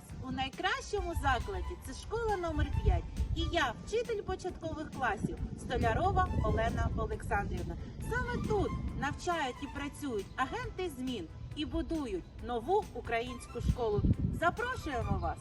вас у найкращому закладі. Це школа номер 5. І я, вчитель початкових класів, Столярова Олена Олександрівна. Саме тут навчають і працюють агенти змін і будують нову українську школу. Запрошуємо вас!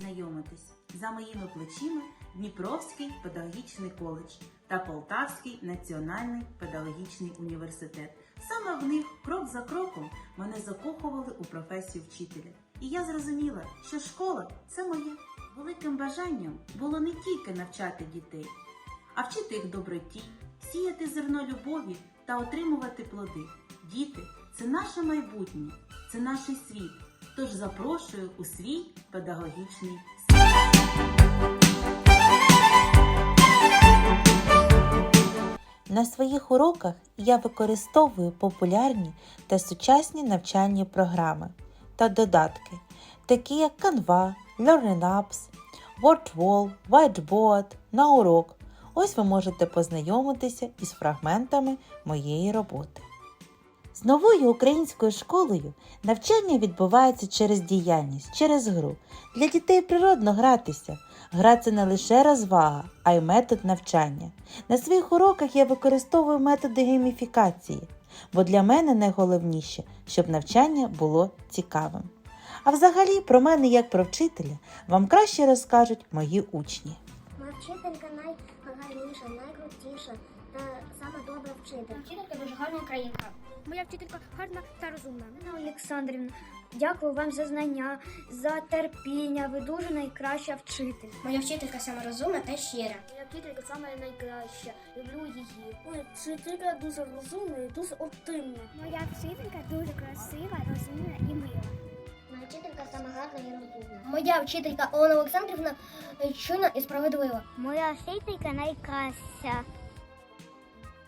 Знайомитись за моїми плечима Дніпровський педагогічний коледж та Полтавський національний педагогічний університет. Саме в них крок за кроком мене закохували у професію вчителя. І я зрозуміла, що школа це моє. Великим бажанням було не тільки навчати дітей, а вчити їх доброті, сіяти зерно любові та отримувати плоди. Діти це наше майбутнє, це наш світ. Тож запрошую у свій педагогічний світ. На своїх уроках я використовую популярні та сучасні навчальні програми та додатки, такі як Canva, LearningApps, WordWall, Whiteboard, на урок. Ось ви можете познайомитися із фрагментами моєї роботи. З новою українською школою навчання відбувається через діяльність, через гру. Для дітей природно гратися. Гра це не лише розвага, а й метод навчання. На своїх уроках я використовую методи гейміфікації, бо для мене найголовніше, щоб навчання було цікавим. А взагалі про мене як про вчителя вам краще розкажуть мої учні. Моя вчителька найгарніша, найкрутіша та сама добра вчителька. Вчителька дуже гарна українка. Моя вчителька гарна та розумна. Анна Олександрівна, дякую вам за знання, за терпіння. Ви дуже найкраща вчитель. Моя вчителька сама розумна та щира. Моя вчителька саме найкраща. Люблю її. Моя вчителька дуже розумна і дуже оптимна. Моя вчителька дуже красива, розумна і мила. Моя вчителька саме гарна і розумна. Моя вчителька Олена Олександрівна чуйна і справедлива. Моя вчителька найкраща.